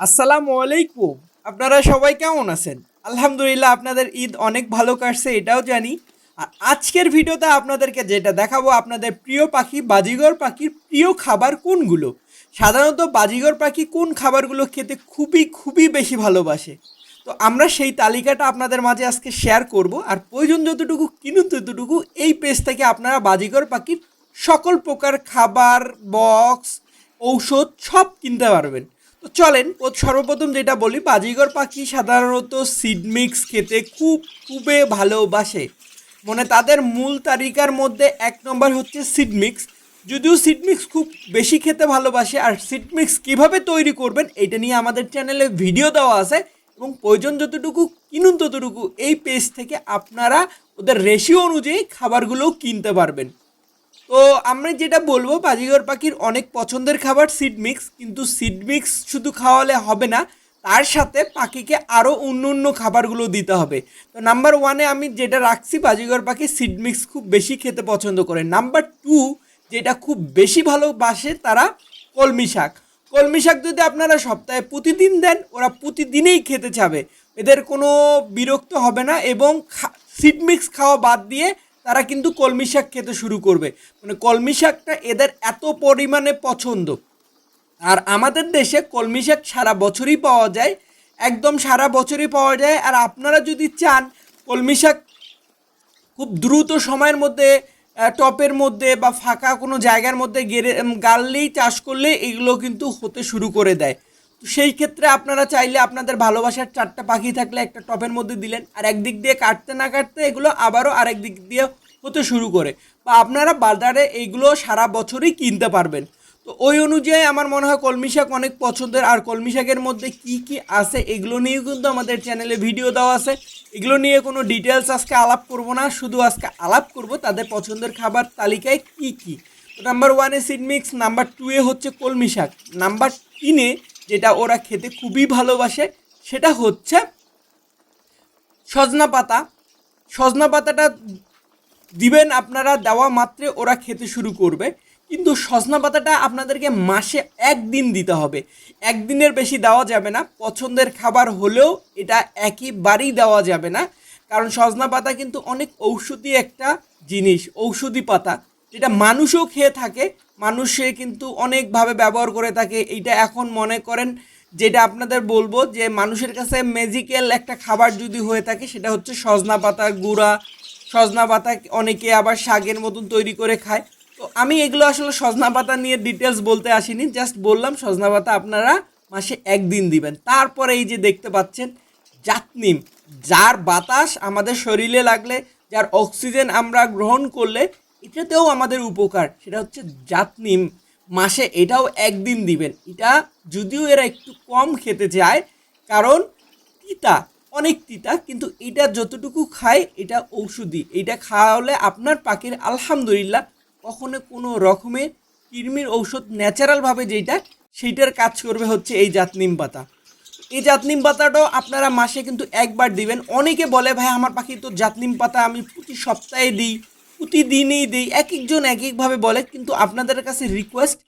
আসসালামু আলাইকুম। আপনারা সবাই কেমন আছেন? আলহামদুলিল্লাহ, আপনাদের ঈদ অনেক ভালো কাটছে, এটাও জানি। আর আজকের ভিডিওতে আপনাদেরকে যেটা দেখাবো, আপনাদের প্রিয় পাখি বাজিগর পাখির প্রিয় খাবার কোনগুলো? সাধারণত বাজিগর পাখি কোন খাবারগুলো খেতে খুবই খুবই বেশি ভালোবাসে? তো আমরা সেই তালিকাটা আপনাদের মাঝে আজকে শেয়ার করব, আর প্রয়োজন যতটুকু কিনুন ততটুকু এই পেজ থেকে আপনারা বাজিগর পাখির সকল প্রকার খাবার বক্স ঔষধ সব কিনতে পারবেন। তো চলেন, ও সর্বপ্রথম যেটা বলি, বাজিগর পাখি সাধারণত সিড মিক্স খেতে খুব, খুবই ভালোবাসে। মানে তাদের মূল তালিকার মধ্যে এক নম্বর হচ্ছে সিড মিক্স যদিও সিড মিক্স খুব বেশি খেতে ভালোবাসে, আর সিড মিক্স কীভাবে তৈরি করবেন এটা নিয়ে আমাদের চ্যানেলে ভিডিও দেওয়া আছে, এবং প্রয়োজন যতটুকু কিনুন ততটুকু এই পেজ থেকে আপনারা ওদের রেশিও অনুযায়ী খাবারগুলোও কিনতে পারবেন। তো আমরা যেটা বলব বাজিগর পাখির অনেক পছন্দের খাবার সিড মিক্স কিন্তু সিড মিক্স শুধু খাওয়ালে হবে না, তার সাথে পাখিকে আরও অন্য অন্য খাবারগুলো দিতে হবে। তো নাম্বার ওয়ানে আমি যেটা রাখছি বাজিগর পাখি সিড মিক্স খুব বেশি খেতে পছন্দ করে। নাম্বার টু যেটা খুব বেশি ভালোবাসে তারা কলমি শাক। কলমি শাক যদি আপনারা সপ্তাহে প্রতিদিন দেন, ওরা প্রতিদিনেই খেতে চাবে। এদের কোনো বিরক্ত হবে না এবং সিড মিক্স খাওয়া বাদ দিয়ে তারা কিন্তু কলমি শাক খেতে শুরু করবে। মানে কলমি শাকটা এদের এত পরিমাণে পছন্দ। আর আমাদের দেশে কলমি শাক সারা বছরই পাওয়া যায়, একদম সারা বছরই পাওয়া যায়। আর আপনারা যদি চান কলমি শাক খুব দ্রুত সময়ের মধ্যে টপের মধ্যে বা ফাঁকা কোনো জায়গার মধ্যে গেড়ে গাললেই চাষ করলে এগুলো কিন্তু হতে শুরু করে দেয়। তো সেই ক্ষেত্রে আপনারা চাইলে আপনাদের ভালোবাসার চারটা পাখি থাকলে একটা টপের মধ্যে দিলেন, আর একদিক দিয়ে কাটতে না কাটতে এগুলো আবারও আরেক দিক দিয়ে হতে শুরু করে। বা আপনারা বাজারে এইগুলো সারা বছরই কিনতে পারবেন। তো ওই অনুযায়ী আমার মনে হয় কলমি শাক অনেক পছন্দের, আর কলমি শাকের মধ্যে কি কি আছে এগুলো নিয়েও কিন্তু আমাদের চ্যানেলে ভিডিও দেওয়া আছে। এগুলো নিয়ে কোনো ডিটেলস আজকে আলাপ করব না, শুধু আজকে আলাপ করব তাদের পছন্দের খাবার তালিকায় কি কি। নাম্বার ওয়ানে সিড মিক্স নাম্বার টুয়ে হচ্ছে কলমি শাক, নাম্বার তিনে যেটা ওরা খেতে খুবই ভালোবাসে, সেটা হচ্ছে সজনা পাতা। সজনা পাতাটা দিবেন আপনারা, দেওয়া মাত্রে ওরা খেতে শুরু করবে। কিন্তু সজনা পাতাটা আপনাদেরকে মাসে একদিন দিতে হবে। একদিনের বেশি দেওয়া যাবে না। পছন্দের খাবার হলেও এটা একইবারেই দেওয়া যাবে না। কারণ সজনা পাতা কিন্তু অনেক ঔষধি একটা জিনিস, ঔষধি পাতা। যেটা মানুষও খেয়ে থাকে, মানুষে কিন্তু অনেকভাবে ব্যবহার করে থাকে, এইটা এখন মনে করেন যেটা আপনাদের বলব যে মানুষের কাছে ম্যাজিক্যাল একটা খাবার যদি হয়ে থাকে, সেটা হচ্ছে সজনা পাতার গুঁড়া, সজনা পাতা অনেকে আবার শাকের মতন তৈরি করে খায়। তো আমি এগুলো আসলে সজনা পাতা নিয়ে ডিটেলস বলতে আসিনি জাস্ট বললাম সজনা পাতা আপনারা মাসে একদিন দিবেন। তারপরে এই যে দেখতে পাচ্ছেন জাতনিম যার বাতাস আমাদের শরীরে লাগলে, যার অক্সিজেন আমরা গ্রহণ করলে এটাতেও আমাদের উপকার, সেটা হচ্ছে জাতনিম মাসে এটাও একদিন দিবেন। এটা যদিও এরা একটু কম খেতে চায়, কারণ তিতা, অনেক তিতা, কিন্তু এটা যতটুকু খায় এটা ঔষধি। এটা খাওয়ালে আপনার পাখির আলহামদুলিল্লাহ কখনো কোনো রকমের কৃমির ঔষধ ন্যাচারালভাবে যেটা সেইটার কাজ করবে হচ্ছে এই জাতনিম পাতা। এই জাতনিম পাতাটাও আপনারা মাসে কিন্তু একবার দিবেন। অনেকে বলে, ভাই, আমার পাখি তো জাতনিম পাতা আমি প্রতি সপ্তাহে দিই। প্রতিদিনই দিই এক একজন এক একভাবে বলে, কিন্তু আপনাদের কাছে রিকোয়েস্ট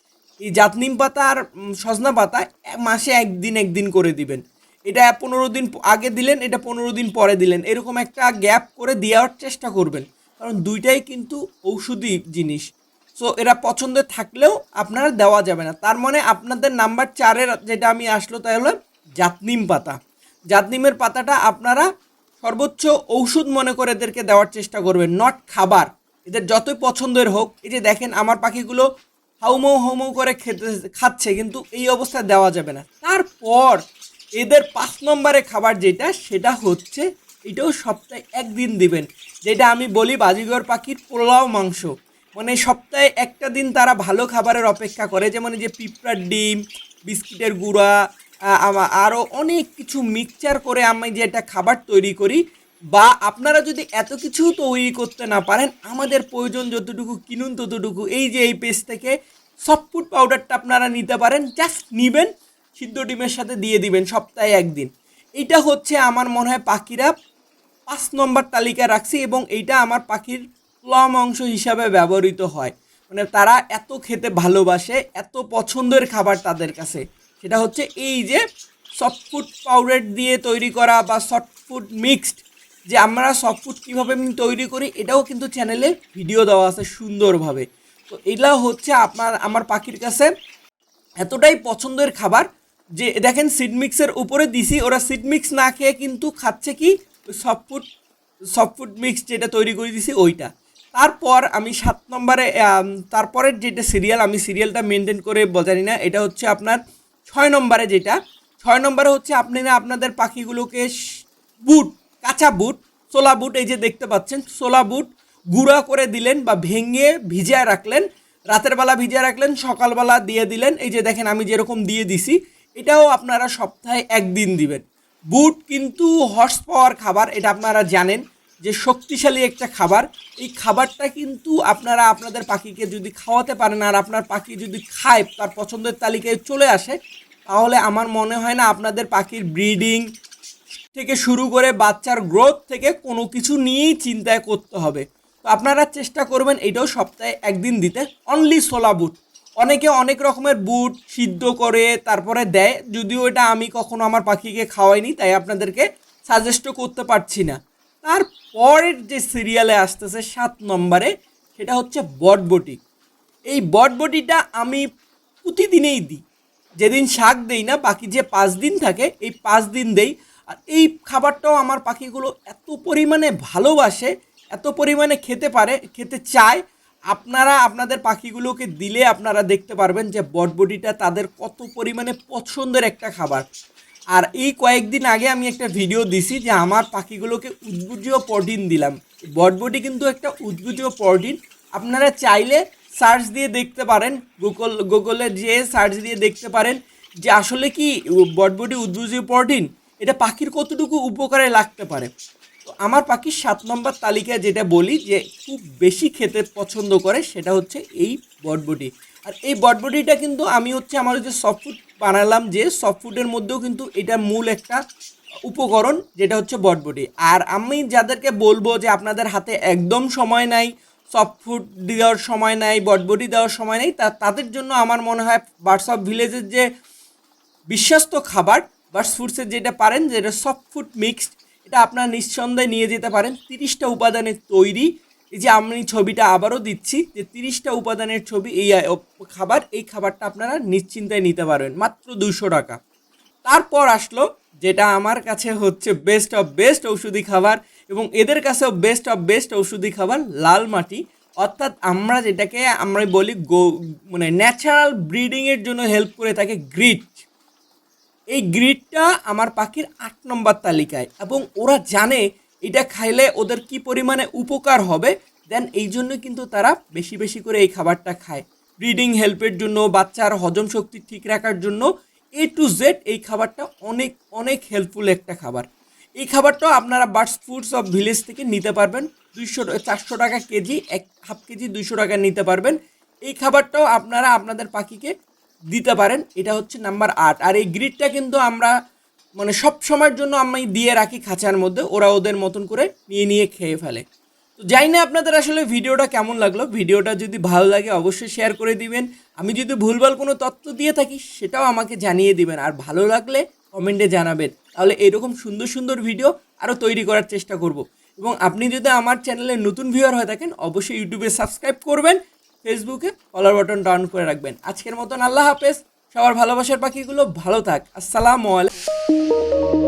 এই জাতনিম পাতা আর সজনা পাতা মাসে একদিন একদিন করে দিবেন। এটা পনেরো দিন আগে দিলেন, এটা পনেরো দিন পরে দিলেন। এরকম একটা গ্যাপ করে দেওয়ার চেষ্টা করবেন। কারণ দুইটাই কিন্তু ঔষধি জিনিস। সো এরা পছন্দের থাকলেও আপনারা দেওয়া যাবে না। তার মানে আপনাদের নাম্বার চারের যেটা আমি আসলো, তাই হলো জাতনিম পাতা। জাতনিমের পাতাটা আপনারা সর্বোচ্চ ঔষধ মনে করে এদেরকে দেওয়ার চেষ্টা করবেন নট খাবার। এদের যতই পছন্দের হোক, এই যে দেখেন আমার পাখিগুলো হাউমাউ হাউমাউ করে খেতে খাচ্ছে, কিন্তু এই অবস্থায় দেওয়া যাবে না। তারপর এদের পাঁচ নম্বরে খাবার যেটা, সেটা হচ্ছে এটাও সপ্তাহে একদিন দিবেন, যেটা আমি বলি বাজিগর পাখির পোলাও মাংস। মানে সপ্তাহে একটা দিন তারা ভালো খাবারের অপেক্ষা করে, যেমন যে পিঁপড়ার ডিম, বিস্কিটের গুঁড়া আরও অনেক কিছু মিক্সচার করে আমি যে একটা খাবার তৈরি করি বা আপনারা যদি এত কিছু তৈরি করতে না পারেন, আমাদের প্রয়োজন যতটুকু কিনুন ততটুকু, এই যে এই পেজ থেকে সফট ফুড পাউডারটা আপনারা নিতে পারেন জাস্ট নিবেন, সিদ্ধ ডিমের সাথে দিয়ে দিবেন সপ্তাহে একদিন। এটা হচ্ছে আমার মনে হয় পাখিরা পাঁচ নম্বর তালিকা রাখছি এবং এইটা আমার পাখির প্লম অংশ হিসাবে ব্যবহৃত হয়। মানে তারা এত খেতে ভালোবাসে, এত পছন্দের খাবার তাদের কাছে। সেটা হচ্ছে এই যে সফট ফুড পাউডার দিয়ে তৈরি করা বা সফট ফুড মিক্সড যে আমরা সফট ফুড কীভাবে আমি তৈরি করি, এটাও কিন্তু চ্যানেলে ভিডিও দেওয়া আছে সুন্দরভাবে। তো এটা হচ্ছে আপনার, আমার পাখির কাছে এতটাই পছন্দের খাবার যে, দেখেন সিড মিক্সের উপরে দিছি, ওরা সিড মিক্স না খেয়ে কিন্তু খাচ্ছে কি? সফট ফুড সফট মিক্স যেটা তৈরি করে দিছি, ওইটা। তারপর আমি সাত নম্বরে তারপরের যেটা সিরিয়াল আমি সিরিয়ালটা মেনটেন করে জানি না, এটা হচ্ছে আপনার ছয় নম্বরে যেটা। ছয় নম্বরে হচ্ছে আপনি না আপনাদের পাখিগুলোকে বুট কাঁচা বুট সোলা বুট, এই যে দেখতে পাচ্ছেন সোলা বুট গুঁড়া করে দিলেন বা ভেঙে ভিজিয়ে রাখলেন, রাতের বেলা ভিজিয়ে রাখলেন, সকালবেলা দিয়ে দিলেন। এই যে দেখেন, আমি যেরকম দিয়ে দিছি, এটাও আপনারা সপ্তাহে একদিন দিবেন। বুট কিন্তু হর্স পাওয়ার খাবার, এটা আপনারা জানেন যে শক্তিশালী একটা খাবার। এই খাবারটা কিন্তু আপনারা আপনাদের পাখিকে যদি খাওয়াতে পারেন আর আপনার পাখি যদি খায়, তার পছন্দের তালিকায় চলে আসে, তাহলে আমার মনে হয় না আপনাদের পাখির ব্রিডিং থেকে শুরু করে বাচ্চার গ্রোথ থেকে কোনো কিছু নিয়েই চিন্তায় করতে হবে। তো আপনারা চেষ্টা করবেন এটাও সপ্তাহে একদিন দিতে। অনলি সোলা বুট অনেকে অনেক রকমের বুট সিদ্ধ করে তারপরে দেয়। যদিও এটা আমি কখনো আমার পাখিকে খাওয়াইনি, তাই আপনাদেরকে সাজেস্টও করতে পারছি না। তারপরের যে সিরিয়ালে আসতেছে সাত নম্বরে, সেটা হচ্ছে বটবটি এই বটবটিটা আমি প্রতিদিনেই দিই। যেদিন শাক দেই না, বাকি যে পাঁচ দিন থাকে, এই পাঁচ দিন দেই। এই খাবারটাও আমার পাখিগুলো এত পরিমাণে ভালোবাসে, এত পরিমাণে খেতে পারে, খেতে চায়। আপনারা আপনাদের পাখিগুলোকে দিলে আপনারা দেখতে পারবেন যে বটবটিটা তাদের কত পরিমাণে পছন্দের একটা খাবার। আর এই কয়েকদিন আগে আমি একটা ভিডিও দিছি যে আমার পাখিগুলোকে উদ্ভিজ্জ প্রোটিন দিলাম। বটবটি কিন্তু একটা উদ্ভিজ্জ প্রোটিন। আপনারা চাইলে সার্চ দিয়ে দেখতে পারেন, গুগল, গুগলে যেয়ে সার্চ দিয়ে দেখতে পারেন যে আসলে কি বটবটি উদ্ভিজ্জ প্রোটিন? এটা পাখির কতটুকু উপকারে লাগতে পারে? তো আমার পাখির সাত নম্বর তালিকায় যেটা বলি যে খুব বেশি খেতে পছন্দ করে সেটা হচ্ছে এই বটবটি। আর এই বটবটিটা কিন্তু আমি হচ্ছে আমার যে সফট বানালাম যে সফট ফুডের মধ্যেও কিন্তু এটা মূল একটা উপকরণ যেটা হচ্ছে বটবটি। আর আমি যাদেরকে বলব যে আপনাদের হাতে একদম সময় নাই সফট ফুড দেওয়ার সময় নাই, বটবটি দেওয়ার সময় নেই, তা তাদের জন্য আমার মনে হয় অফ ভিলেজের যে বিশ্বস্ত খাবার বার্ডস ফুডসের যেটা পারেন, যেটা সফট ফুড মিক্সড এটা আপনারা নিঃসন্দেহে নিয়ে যেতে পারেন। তিরিশটা উপাদানের তৈরি। এই যে আমি ছবিটা আবারও দিচ্ছি, যে তিরিশটা উপাদানের ছবি এই খাবার, এই খাবারটা আপনারা নিশ্চিন্তায় নিতে পারবেন। মাত্র দুশো টাকা। তারপর আসলো, যেটা আমার কাছে হচ্ছে বেস্ট অফ বেস্ট ঔষধি খাবার এবং এদের কাছেও বেস্ট অফ বেস্ট ঔষধি খাবার লাল মাটি। অর্থাৎ আমরা যেটাকে, আমরা বলি গো মানে ন্যাচারাল ব্রিডিংয়ের জন্য হেল্প করে থাকে গ্রিট এই গ্রিডটা আমার পাখির আট নম্বর তালিকায় এবং ওরা জানে এটা খাইলে ওদের কি পরিমাণে উপকার হবে দেন এই জন্য কিন্তু তারা বেশি বেশি করে এই খাবারটা খায়। ব্রিডিং হেল্পের জন্য, বাচ্চার হজম শক্তি ঠিক রাখার জন্য এ টু জেড এই খাবারটা অনেক অনেক হেল্পফুল একটা খাবার। এই খাবারটাও আপনারা বার্ডস ফুডস অফ ভিলেজ থেকে নিতে পারবেন। দুইশো, চারশো টাকা কেজি, এক, হাফ কেজি দুইশো টাকা নিতে পারবেন। এই খাবারটাও আপনারা আপনাদের পাখিকে দিতে পারেন, এটা হচ্ছে নাম্বার আট। আর এই গ্রিডটা কিন্তু আমরা মানে সব সময়ের জন্য আমি দিয়ে রাখি খাঁচার মধ্যে, ওরা ওদের মতন করে নিয়ে নিয়ে খেয়ে ফেলে। তো জানি না আপনাদের আসলে ভিডিওটা কেমন লাগল। ভিডিওটা যদি ভালো লাগে অবশ্যই শেয়ার করে দিবেন। আমি যদি ভুলভাল কোনো তথ্য দিয়ে থাকি, সেটাও আমাকে জানিয়ে দিবেন। আর ভালো লাগলে কমেন্টে জানাবেন। তাহলে এরকম সুন্দর সুন্দর ভিডিও আরও তৈরি করার চেষ্টা করব। এবং আপনি যদি আমার চ্যানেলে নতুন ভিউয়ার হয়ে থাকেন, অবশ্যই ইউটিউবে সাবস্ক্রাইব করবেন। ফেসবুকে ফলোয়ার বাটন ডাউন করে রাখবেন। আজকের মতন আল্লাহ হাফেজ। সবার ভালোবাসার পাখিগুলো ভালো থাক। আসসালামু আলাইকুম।